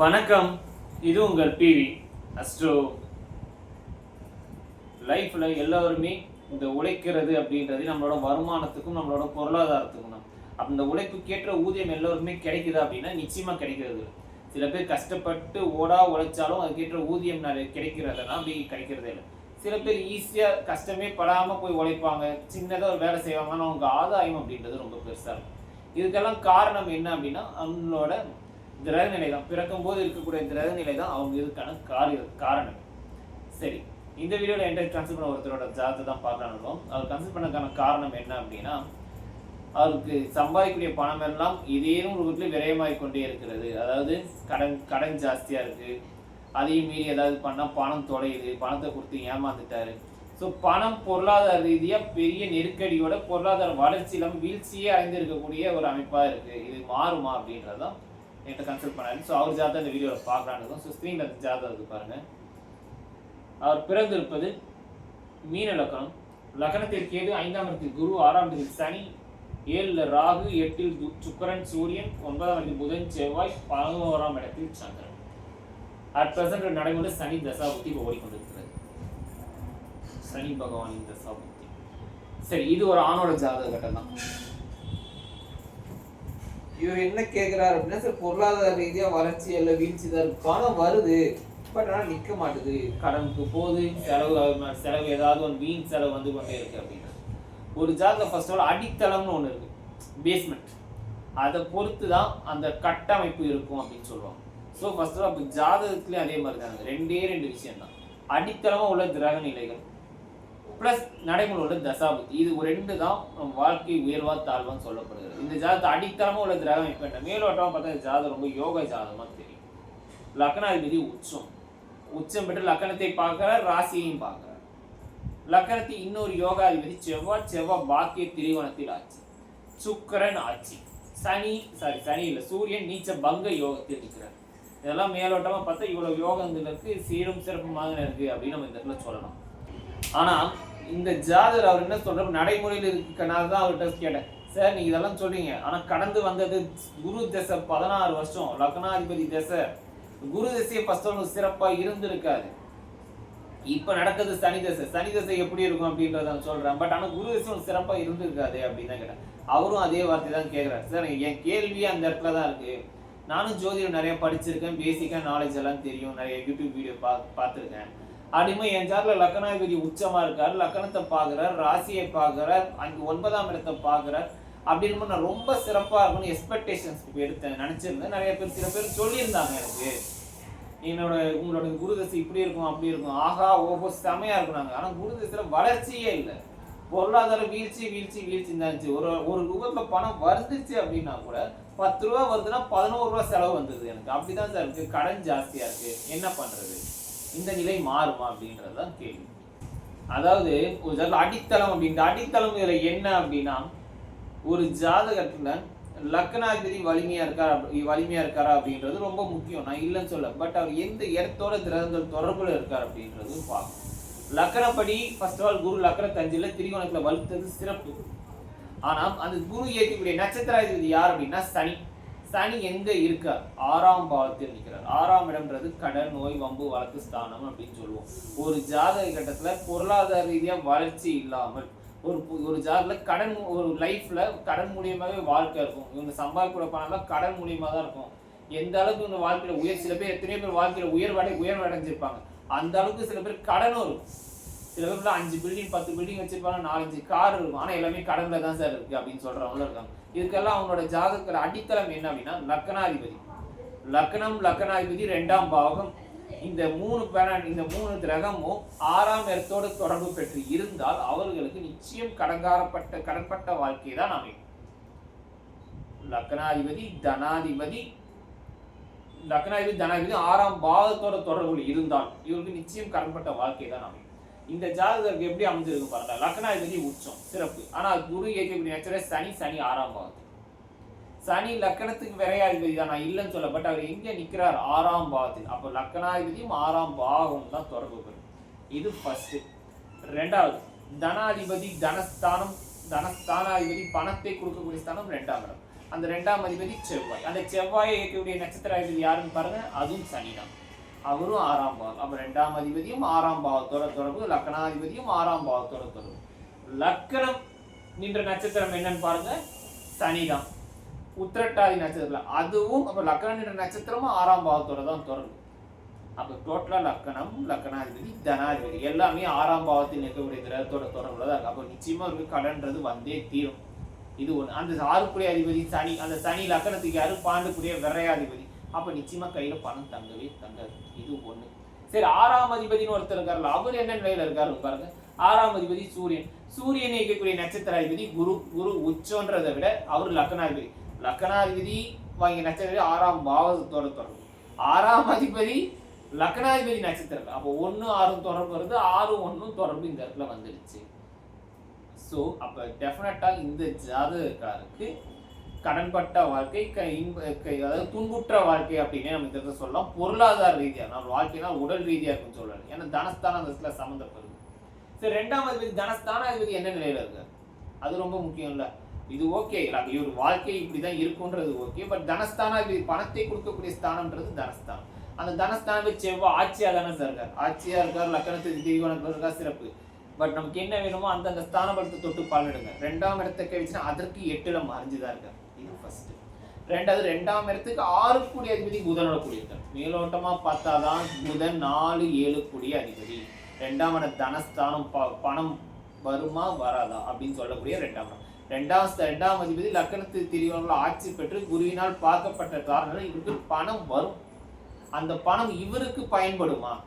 வணக்கம். இது உங்கள் பிவி அஸ்ட்ரோ லைஃப்பில் எல்லோருமே இந்த உழைக்கிறது அப்படின்றது நம்மளோட வருமானத்துக்கும் நம்மளோட பொருளாதாரத்துக்கும் தான். அப்ப இந்த உழைப்புக்கேற்ற ஊதியம் எல்லோருமே கிடைக்குதா அப்படின்னா நிச்சயமாக கிடைக்கிறது. சில பேர் கஷ்டப்பட்டு ஓடா உழைச்சாலும் அதுக்கேற்ற ஊதியம் நிறைய கிடைக்கிறதுனா அப்படி கிடைக்கிறதே இல்லை. சில பேர் ஈஸியாக கஷ்டமே படாமல் போய் உழைப்பாங்க. சின்னதாக ஒரு வேலை செய்வாங்க ஆனால் அவங்க ஆதாயம் அப்படின்றது ரொம்ப பெருசாக இருக்கும். இதுக்கெல்லாம் காரணம் என்ன அப்படின்னா அவங்களோட கிரக நிலை தான் பிறக்கும் போது இருக்கக்கூடிய கிரக நிலை தான் அவங்க இதுக்கான காரிய காரணம். சரி இந்த வீடியோவில் என்கிட்ட கன்சல்ட் பண்ண ஒருத்தரோட ஜாதத்தை தான் பார்க்கணும் அவர் கன்சல்ட் பண்ணதுக்கான காரணம் என்ன அப்படின்னா அவருக்கு சம்பாதிக்கக்கூடிய பணம் எல்லாம் இதேனும் ஒரு வீட்டில் விரயமாகிக் கொண்டே இருக்கிறது. அதாவது கடன் கடன் ஜாஸ்தியாக இருக்குது அதையும் மீறி ஏதாவது பண்ணால் பணம் தொலையுது. பணத்தை கொடுத்து ஏமாந்துட்டாரு. ஸோ பணம் பொருளாதார ரீதியாக பெரிய நெருக்கடியோட பொருளாதார வளர்ச்சியிலும் வீழ்ச்சியே அடைந்திருக்கக்கூடிய ஒரு அமைப்பாக இருக்குது இது மாறுமா அப்படின்றதான் என்கிட்ட கன்சல்ட் பண்ணாரு. ஸோ அவர் ஜாதகம் இந்த வீடியோவில் பார்க்கலான்னு ஸோ ஸ்க்ரீனில் அந்த ஜாதகம் அவர் பிறந்திருப்பது மீன லக்கணம். லக்கணத்தில் கேது ஐந்தாம் இடத்தில் குரு ஆறாம் இடத்தில் சனி ஏழில் ராகு எட்டில் சுக்கரன் சுக்கிரன் சூரியன் ஒன்பதாம் இடத்தில் புதன் செவ்வாய் பதினோராம் இடத்தில் சந்திரன். அட் பிரசன்ட் நடைமுறை சனி தசாபுத்தி இப்போ ஓடிக்கொண்டிருக்கிறது. சனி பகவானின் தசாபுத்தி. சரி இது ஒரு ஆணோட ஜாதக கட்டம் தான். இவர் என்ன கேட்குறாரு அப்படின்னா சார் பொருளாதார ரீதியாக வளர்ச்சி எல்லாம் வீழ்ச்சி தான் பணம் வருது. பட் ஆனால் நிற்க மாட்டுது. கடனுக்கு போகுது. செலவு செலவு ஏதாவது ஒரு வீண் செலவு வந்து கொண்டே இருக்கு அப்படின்னா. ஒரு ஜாதகம் ஃபர்ஸ்ட் ஆல் அடித்தளம்னு ஒன்று இருக்கு. பேஸ்மெண்ட் அதை பொறுத்து தான் அந்த கட்டமைப்பு இருக்கும் அப்படின்னு சொல்லுவாங்க. ஸோ ஃபர்ஸ்ட் ஆல் அப்போ ஜாதகத்துலேயும் அதே மாதிரி தான் ரெண்டே ரெண்டு விஷயம் தான் அடித்தளமாக உள்ள கிரக நிலைகள். ப்ளஸ் நடைமுறை உள்ள தசாபுத்தி. இது ரெண்டு தான் நம்ம வாழ்க்கை உயர்வா தாழ்வான்னு சொல்லப்படுகிறது. இந்த ஜாதத்தை அடித்தளமாக உள்ள கிரகம் இப்போ என்ன? மேலோட்டமாக பார்த்தா இந்த ஜாதம் ரொம்ப யோக ஜாதமாக தெரியும். லக்னாதிபதி உச்சம். உச்சம் பெற்று லக்கணத்தை பார்க்குறார் ராசியையும் பார்க்குறார். லக்கணத்தை இன்னொரு யோகாதிபதி செவ்வாய் செவ்வாய் பாக்கிய திரிவனத்தில் ஆட்சி. சுக்கிரன் ஆட்சி. சனி சாரி சனி இல்லை சூரியன் நீச்ச பங்க யோகத்தில் இருக்கிறார். இதெல்லாம் மேலோட்டமாக பார்த்தா இவ்வளோ யோகங்களுக்கு சீரும் சிறப்புமாக இருக்குது அப்படின்னு நம்ம இந்த இடத்துல சொல்லலாம். ஆனால் இந்த ஜாதர் அவர் என்ன சொல்ற நடைமுறையில் இருக்கனால தான் அவர்கிட்ட கேட்டேன். சார் நீங்க இதெல்லாம் சொல்றீங்க. ஆனா கடந்து வந்தது குரு தசை பதினாறு வருஷம். லக்னாதிபதி தசை. குரு தசையை ஃபர்ஸ்ட் சிறப்பா இருந்திருக்காது இப்ப நடக்குது சனி தசை. சனி தசை எப்படி இருக்கும் அப்படின்றத நான் சொல்றேன். பட் ஆனா குரு தசை ஒரு சிறப்பா இருந்திருக்காது அப்படின்னு தான் கேட்டேன். அவரும் அதே வார்த்தை தான் கேட்கிறாரு சார் என் கேள்வியே அந்த இடத்துல தான் இருக்கு. நானும் ஜோதிடம் நிறைய படிச்சிருக்கேன். பேசிக்காக நாலேஜ் எல்லாம் தெரியும். நிறைய யூடியூப் வீடியோ பா பார்த்துருக்கேன். அடிமை என் சார்ல லக்கணாதிபதி உச்சமா இருக்காரு லக்கணத்தை பார்க்குறார் ராசியை பார்க்குறார் அங்கே ஒன்பதாம் இடத்தை பார்க்குறார். அப்படின்னு நான் ரொம்ப சிறப்பா இருக்கும்னு எக்ஸ்பெக்டேஷன்ஸ் எடுத்தேன் நினைச்சிருந்தேன். நிறைய பேர் சில பேர் சொல்லியிருந்தாங்க எனக்கு. என்னோட உங்களோட குருதசை இப்படி இருக்கும் அப்படி இருக்கும். ஆஹா ஓஹோ செமையா இருக்கிறாங்க ஆனா குருதசையில வளர்ச்சியே இல்லை. பொருளாதார வீழ்ச்சி வீழ்ச்சி வீழ்ச்சி தான் இருந்துச்சு ஒரு ஒரு ரூபாய்ல பணம் வருந்துச்சு அப்படின்னா கூட பத்து ரூபா வருதுன்னா பதினோரு ரூபா செலவு வந்தது எனக்கு. அப்படிதான் சார் இருக்கு. கடன் ஜாஸ்தியா இருக்கு. என்ன பண்றது? இந்த நிலை மாறுமா அப்படின்றது தான் கேள்வி. அதாவது ஒரு ஜாதகம் அடித்தளம் அப்படின்ற அடித்தளம் இதுல என்ன அப்படின்னா ஒரு ஜாதகத்துல லக்னாதிபதி வலிமையா இருக்காரா அப்படி- வலிமையா இருக்காரா அப்படின்றது ரொம்ப முக்கியம். நான் இல்லைன்னு சொல்ல பட் அவர் எந்த இடத்தோட கிரகங்கள் தொடர்புல இருக்கார் அப்படின்றது பார்க்கணும். லக்கணப்படி ஃபர்ஸ்ட் ஆஃப் ஆல் குரு லக்கண தஞ்சில திரிகோணத்தில் வலுத்தது சிறப்பு. ஆனால் அந்த குரு ஏற்றக்கூடிய நட்சத்திராதிபதி யார் அப்படின்னா சனி. சனி எங்க இருக்க? ஆறாம் பாவத்தில் நிற்கிறார் ஆறாம் இடம்ன்றது கடன் நோய் வம்பு வழக்கு ஸ்தானம் அப்படின்னு சொல்லுவோம். ஒரு ஜாதக கட்டத்துல பொருளாதார ரீதியா வளர்ச்சி இல்லாமல் ஒரு ஒரு ஜாதகத்துல கடன் ஒரு லைஃப்ல கடன் மூலியமாவே வாழ்க்கை இருக்கும். இவங்க சம்பாதிக்கிற பணம்லாம் கடன் மூலியமா தான் இருக்கும். எந்த அளவுக்கு இவங்க வாழ்க்கையில உயர் சில பேர் எத்தனையோ பேர் வாழ்க்கையில உயர்வடை உயர்வடைஞ்சிருப்பாங்க. அந்த அளவுக்கு சில பேர் கடனும் இருக்கும் சில பேர்ல அஞ்சு பில்டிங் பத்து பில்டிங் வச்சிருப்பாங்க நாலஞ்சு கார் இருக்கும். ஆனா எல்லாமே கடன்ல தான் சார் இருக்கு அப்படின்னு சொல்றவங்களும் இருக்காங்க. இதுக்கெல்லாம் அவங்களோட ஜாதகத்தில் அடித்தளம் என்ன அப்படின்னா லக்னாதிபதி லக்னம் லக்னாதிபதி ரெண்டாம் பாவகம். இந்த மூணு பிளானட் இந்த மூணு கிரகமும் ஆறாம் இடத்தோடு தொடர்பு பெற்று இருந்தால் அவர்களுக்கு நிச்சயம் கடங்காரப்பட்ட கடன்பட்ட வாழ்க்கை தான் அமையும். லக்னாதிபதி தனாதிபதி லக்னாதிபதி தனாதிபதி ஆறாம் பாவத்தோட தொடர்பு இருந்தால் இவருக்கு நிச்சயம் கடன்பட்ட வாழ்க்கை தான் அமையும். இந்த ஜாதகருக்கு எப்படி அமைஞ்சிருக்கு பாருங்க. லக்னாதிபதி உச்சம் சிறப்பு. ஆனால் குரு இயக்கக்கூடிய நேச்சரே சனி சனி ஆறாம் பாவத்தில் சனி லக்கணத்துக்கு விரையாதிபதி தான். நான் இல்லைன்னு சொல்ல பட் அவர் எங்கே நிற்கிறார்? ஆறாம் பாவத்தில் அப்போ லக்கணாதிபதியும் ஆறாம் பாகம் தான் தொடர்பு பெறும். இது ஃபர்ஸ்ட் ரெண்டாவது தனாதிபதி தனஸ்தானம் தனஸ்தானாதிபதி பணத்தை கொடுக்கக்கூடிய ஸ்தானம் ரெண்டாம் இடம். அந்த ரெண்டாம் அதிபதி செவ்வாய். அந்த செவ்வாயை இயக்கக்கூடிய நட்சத்திர அதிபதி யாருன்னு பாருங்க? அதுவும் சனி தான் அவரும் ஆறாம் பாவம். அப்ப ரெண்டாம் அதிபதியும் ஆறாம் பாவத்தோட தொடர்பு லக்னாதிபதியும் ஆறாம் பாவத்தோட தொடர்பு. லக்கணம் நின்ற நட்சத்திரம் என்னன்னு பாருங்க. சனிதான் உத்திரட்டாதி நட்சத்திரம் அதுவும் அப்ப லக்கணம் நின்ற நட்சத்திரமும் ஆறாம் பாவத்தோட தான் தொடர்பு. அப்ப டோட்டலா லக்கணம் லக்கணாதிபதி தனாதிபதி எல்லாமே ஆறாம் பாவத்தில் நிற்கக்கூடிய கிரகத்தோட தொடர்புல தான் இருக்கு. அப்போ நிச்சயமா இருக்கு கடன்றது வந்தே தீரும். இது ஒண்ணு. அந்த ஆறுக்குடைய அதிபதி சனி. அந்த சனி லக்கணத்துக்கு யாரு? பாண்டுக்குரிய விரையாதிபதி. அப்போ நிச்சயமாக கையில் பணம் தங்கவே தங்காது. இது ஒன்று சரி ஆறாம் அதிபதினு ஒருத்தர் இருக்கார்ல அவர் என்ன நிலையில் இருக்காரு பாருங்க. ஆறாம் அதிபதி சூரியன். சூரியனை இயக்கக்கூடிய நட்சத்திர அதிபதி குரு. குரு உச்சன்றதை விட அவர் லக்னாதிபதி லக்னாதிபதி வாங்கிய நட்சத்திர ஆறாம் பாவத்தோட தொடர்பு. ஆறாம் அதிபதி லக்னாதிபதி நட்சத்திரம் அப்போ ஒன்று ஆறும் தொடர்பு வருது ஆறு ஒன்றும் தொடர்பு இந்த இடத்துல வந்துடுச்சு. ஸோ அப்போ டெஃபினட்டாக இந்த ஜாதகக்காருக்கு கடன்பட்ட வாழ்க்கை க அதாவது துன்புற்ற வாழ்க்கை அப்படின்னே நம்ம இந்த சொல்லலாம். பொருளாதார ரீதியாக நம்ம வாழ்க்கைனா உடல் ரீதியாக இருக்குன்னு சொல்லலாம். ஏன்னா தனஸ்தானம் அந்த இடத்துல சம்மந்தப்படுது. சரி ரெண்டாம் அதிபதி தனஸ்தான அதிபதி என்ன நிலையில் இருக்காரு? அது ரொம்ப முக்கியம் இல்லை. இது ஓகே இவர் வாழ்க்கை இப்படி தான் இருக்குன்றது ஓகே பட் தனஸ்தானாதிபதி பணத்தை கொடுக்கக்கூடிய ஸ்தானம்ன்றது தனஸ்தானம். அந்த தனஸ்தானமே செவ்வாய் ஆட்சியாக தானே சார் இருக்கார். ஆட்சியாக இருக்கார் லக்கணத்துக்கு திரிகோணத்துல இருக்கா சிறப்பு. பட் நமக்கு என்ன வேணுமோ அந்தந்த ஸ்தானப்படுத்த தொட்டு பலனிடுங்க. ரெண்டாம் இடத்தை கழிச்சுன்னா அதற்கு எட்டுல மறைஞ்சுதான் இருக்கார். ரெண்டாவது ரெண்டாம் இடத்துக்கு ஆறு கூடி அதிபதி புதனோட கூடியிருக்கார் பார்த்தா தான் புதன் நாலு ஏழு கூடிய அதிபதி. ரெண்டாம் இடம் தனஸ்தானம் ப- பணம் வருமா வராதா அப்படின்னு சொல்லக்கூடிய ரெண்டாம் இடம். ரெண்டாம் ரெண்டாம் அதிபதி லக்கணத்து திரியோனில் ஆட்சி பெற்று குருவினால் பார்க்கப்பட்ட காரணம் இவருக்கு பணம் வரும். அந்த பணம் இவருக்கு பயன்படுமா?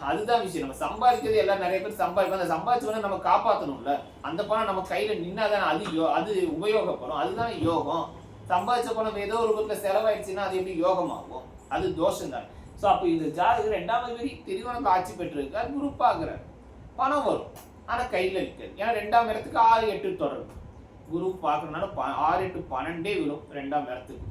அதுதான் விஷயம். நம்ம சம்பாதிக்கிறது எல்லாம் நிறைய பேர் சம்பாதிப்போம். அந்த சம்பாதிச்சவன நம்ம காப்பாற்றணும்ல அந்த பணம் நம்ம கையில் நின்னாதானே அது யோ அது உபயோகப்படும். அதுதானே யோகம். சம்பாதிச்ச பணம் ஏதோ ஒரு ரூபத்துல செலவாயிடுச்சுன்னா அது எப்படி யோகமாகும்? அது தோஷம் தான் ஸோ அப்போ இந்த ஜாதகர் ரெண்டாம் அதிபதி திருவனந்த ஆட்சி பெற்றிருக்கார் குரு பார்க்குறார் பணம் வரும். ஆனால் கையில் இருக்காது ஏன்னா ரெண்டாம் இடத்துக்கு ஆறு எட்டு தொடரும். குரு பார்க்கறதுனால ப- ஆறு எட்டு பன்னெண்டே விழும் ரெண்டாம் இடத்துக்கு.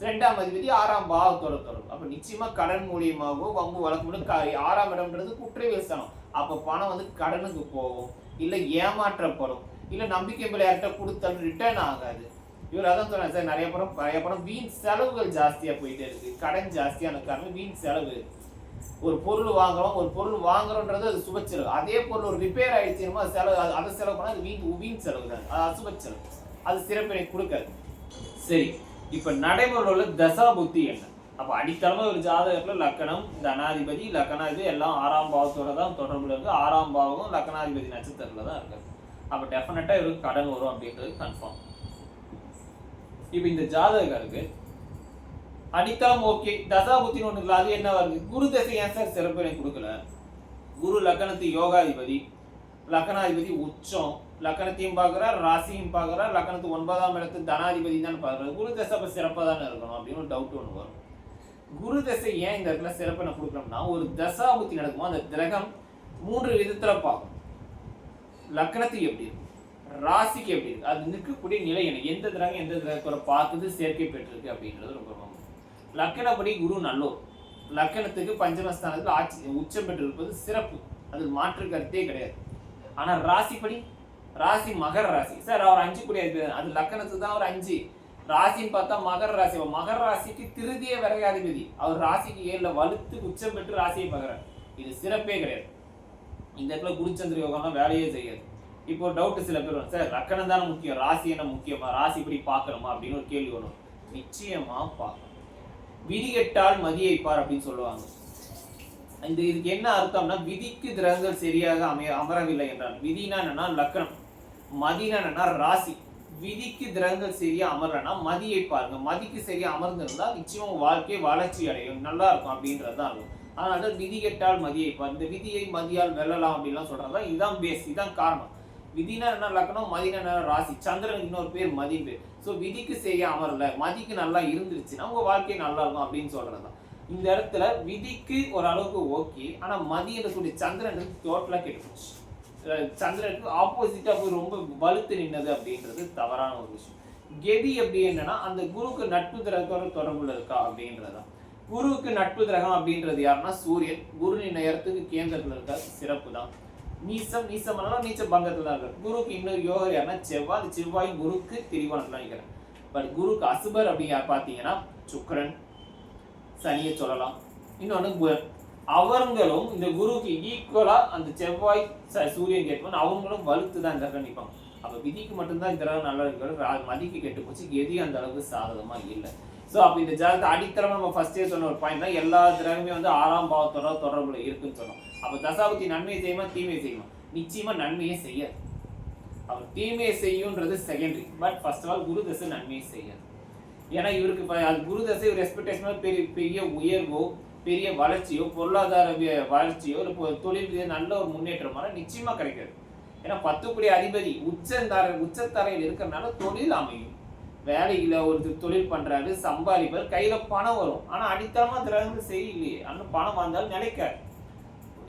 ரெண்டாம் அதிபதி ஆறாம் பாவத்தோட தொடரும். அப்போ நிச்சயமாக கடன் மூலியமாகவோ வம்பு வழக்கு மூலம் ஆறாம் இடம்ன்றது குற்றவியல் ஸ்தானம் அப்போ பணம் வந்து கடனுக்கு போகும். இல்லை ஏமாற்றப்படும் இல்லை நம்பிக்கை மேல யார்கிட்ட கொடுத்தாலும் ரிட்டர்ன் ஆகாது. இவர் அதான் சொன்னார் சார் நிறைய படம் நிறைய படம் வீண் செலவுகள் ஜாஸ்தியாக போயிட்டே இருக்கு. கடன் ஜாஸ்தியான காரணம் வீண் செலவு. ஒரு பொருள் வாங்குறோம் ஒரு பொருள் வாங்குறோன்றது அது சுப செலவு. அதே பொருள் ஒரு ரிப்பேர் ஆயிடுச்சுமா அது செலவு அது- அதை செலவு பண்ணால் அது வீண் வீண் செலவு தான். அது அசுப செலவு. அது சிறப்பினை கொடுக்காது. சரி இப்போ நடைமுறையில் உள்ள தசா புத்தி என்ன? அப்போ அடித்தளமாக ஒரு ஜாதகத்தில் லக்கணம் தனாதிபதி லக்கணாதிபதி எல்லாம் ஆறாம் பாவத்தோட தான் தொடர்புல இருக்குது ஆறாம் பாவமும் லக்கணாதிபதி நட்சத்திரத்தில் தான் இருக்குது அப்போ டெஃபினட்டாக இவருக்கு கடன் வரும் அப்படின்றது கன்ஃபார்ம் இப்போ இந்த ஜாதகருக்கு அடித்தளம் ஓகே தசாபுத்தின்னு ஒன்று அது என்ன வருது? குரு தசை ஏன் சார் சிறப்பு எனக்கு கொடுக்கல? குரு லக்கணத்து யோகாதிபதி லக்கணாதிபதி உச்சம். லக்கணத்தையும் பார்க்குறார் ராசியும் பார்க்குறார் லக்கணத்து ஒன்பதாம் இடத்து தனாதிபதி தான் பார்க்குறாரு. குரு தசை அப்போ சிறப்பாக தானே இருக்கணும் அப்படின்னு ஒரு டவுட் ஒன்று வரும். குரு தசை ஏன் இந்த இடத்துல சிறப்பினை நான் கொடுக்குறோம்னா ஒரு தசாபுத்தி நடக்குமோ அந்த கிரகம் மூன்று விதத்தில் பார்க்கும். லக்கணத்துக்கு எப்படி இருக்கும்? ராசிக்கு எப்படி இருக்கு? அது நிற்கக்கூடிய நிலை என்ன? எந்த கிரகம் எந்த கிரகத்தோட பார்க்குது சேர்க்கை பெற்றிருக்கு அப்படின்றது ரொம்ப ரொம்ப லக்கணப்படி குரு நல்லோர். லக்கணத்துக்கு பஞ்சமஸ்தானத்தில் ஆட்சி உச்சம் பெற்றிருப்பது சிறப்பு. அது மாற்று கருத்தே கிடையாது. ஆனால் ராசிப்படி ராசி மகர ராசி. சார் அவர் அஞ்சு கூடிய அதிபதி. அது லக்கணத்துக்கு தான் அவர் அஞ்சு. ராசின்னு பார்த்தா மகர ராசி. மகர ராசிக்கு திருதிய விரையாதிபதி அவர் ராசிக்கு ஏழில் வலுத்து உச்சம் பெற்று ராசியை பார்க்குறார். இது சிறப்பே கிடையாது. இந்த இடத்துல குருச்சந்திர யோகம்லாம் வேலையே செய்யாது. இப்போ ஒரு டவுட் சில பேர் வரும். சார் லக்கணம் தானே முக்கியம்? ராசி என்ன முக்கியமா? ராசி இப்படி பார்க்கணுமா? அப்படின்னு ஒரு கேள்வி வரும். நிச்சயமா பார்க்கணும். விதிகெட்டால் மதியைப்பார் அப்படின்னு சொல்லுவாங்க. இந்த இதுக்கு என்ன அர்த்தம்னா விதிக்கு கிரகங்கள் சரியாக அமைய அமரவில்லை என்றால். விதினா என்னன்னா லக்கணம். மதினா என்னன்னா ராசி. விதிக்கு கிரகங்கள் சரியா அமரலன்னா மதியை பாருங்க மதிக்கு சரியா அமர்ந்திருந்தா நிச்சயம் வாழ்க்கை வளர்ச்சி அடையும். நல்லா இருக்கும் அப்படின்றது தான் இருக்கும் அதனால விதி கெட்டால் மதியை பார் இந்த விதியை மதியால் வெல்லலாம் அப்படின்லாம் சொல்றதா இதுதான் பேஸ் இதுதான் காரணம். விதினா என்ன லக்கணம் மதினா என்ன ராசி? சந்திரன் இன்னொரு பேர் மதிப்பு பேர். ஸோ விதிக்கு செய்ய அமரல. மதிக்கு நல்லா இருந்துருச்சுன்னா உங்கள் வாழ்க்கை நல்லா இருக்கும் அப்படின்னு சொல்றதுதான். இந்த இடத்துல விதிக்கு ஒரு அளவுக்கு ஓகே ஆனால் மதி என்று சொல்லி சந்திரன் கெட்டு போச்சு சந்திரனுக்கு ஆப்போசிட்டாக போய் ரொம்ப வலுத்து நின்னது அப்படின்றது தவறான ஒரு விஷயம். கெதி எப்படி என்னன்னா அந்த குருவுக்கு நட்பு கிரகத்தோட தொடர்புல இருக்கா அப்படின்றதுதான். குருவுக்கு நட்பு கிரகம் அப்படின்றது யாருன்னா சூரியன். குருவின் நேரத்துக்கு கேந்திரத்தில் இருக்க இருக்கா சிறப்பு தான் நீசம் நீசம் நீச்ச பங்கத்துல தான் இருக்காரு குருக்கு இன்னொரு யோகர் யாருன்னா செவ்வாய் செவ்வாய் குருக்கு திரிகோணத்துல நினைக்கிறேன். பட் குருக்கு அசுபர் அப்படிங்க பார்த்தீங்கன்னா சுக்கரன். சனியை சொல்லலாம். இன்னொன்று புதன் அவங்களும் இந்த குருக்கு ஈக்குவலா அந்த செவ்வாய் ச- சூரியன் கேட்போம் அவங்களும் வலுத்து தான் இந்த கிரகம் நிற்பாங்க அப்போ விதிக்கு மட்டும்தான் இந்த கிரகம் நல்லா மதிக்கு கெட்டு போச்சு எதையும் அந்த அளவுக்கு சாதகமா இல்லை. ஸோ அப்போ இந்த ஜாதகத்தை அடித்தளம் நம்ம ஃபஸ்ட்டே சொன்ன ஒரு பாயிண்ட் தான். எல்லா கிரகமே வந்து ஆறாம் பாவத்தோட தொடர்புல இருக்குன்னு சொன்னோம். அப்போ தசாபதி நன்மையை செய்யுமா தீமையை செய்யுமா? நிச்சயமாக நன்மையே செய்யாது. அவர் தீமையை செய்யுன்றது secondary but first of all குரு தசை நன்மையை செய்யாது. ஏன்னா இவருக்கு இப்போ அது குரு தசை ஒரு பெரிய பெரிய உயர்வோ பெரிய வளர்ச்சியோ பொருளாதார வளர்ச்சியோ இல்லை தொழில் நல்ல ஒரு முன்னேற்றமான நிச்சயமாக கிடைக்காது. ஏன்னா பத்துக்குடி அதிபதி உச்சந்தார உச்சத்தரையில் இருக்கிறனால தொழில் அமையும். வேலையில் ஒரு தொழில் பண்ணுறாரு சம்பாதிப்பார் கையில் பணம் வரும். ஆனால் அடித்தளமாக திறந்து செய்யலையே அந்த பணம் வந்தாலும் நிலைக்காது.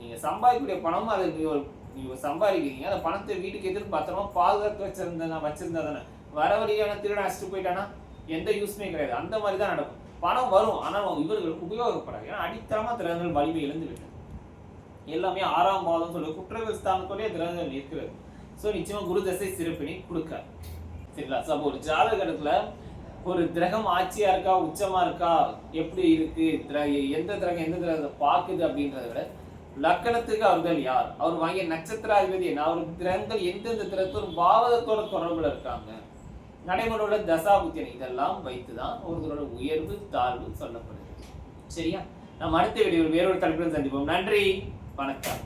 நீங்கள் சம்பாதிக்கக்கூடிய பணமும் அதை நீங்கள் நீங்கள் சம்பாதிக்கிறீங்க. அந்த பணத்தை வீட்டுக்கு எதிர்த்து பத்திரமா பாதுகாத்து வச்சிருந்தா வச்சிருந்தா தானே. வர வழியான திருட அடிச்சுட்டு போயிட்டானா? எந்த யூஸ்மே கிடையாது. அந்த மாதிரி தான் நடக்கும். பணம் வரும். ஆனால் இவர்களுக்கு உபயோகப்படாது. ஏன்னா அடித்தளமாக திறன்கள் வலிமை இழந்து விட்டது. எல்லாமே ஆறாம் பாதம் சொல்லி குற்றவியல் ஸ்தானத்தோடய கிரகங்கள் இருக்கிறது. ஸோ நிச்சயமாக குரு தசை சிறப்பினை கொடுக்காது. சரிங்களா? அப்போ ஒரு ஜாதகத்துல ஒரு கிரகம் ஆட்சியா இருக்கா உச்சமா இருக்கா எப்படி இருக்கு எந்த கிரகம் எந்த கிரகத்தை பார்க்குது அப்படின்றத விட லக்கணத்துக்கு அவர்கள் யார்? அவர் வாங்கிய நட்சத்திராதிபதி என்ன? அவர் கிரகங்கள் எந்தெந்த கிரகத்தோட பாவகத்தோட தொடர்புல இருக்காங்க. நடைமுறையோட தசாபுத்தியன் இதெல்லாம் வைத்துதான் ஒருவரோட உயர்வு தாழ்வு சொல்லப்படுது சரியா? நம்ம அடுத்த வீடியோவில் வேறொரு தலைப்பில் சந்திப்போம். நன்றி. வணக்கம்.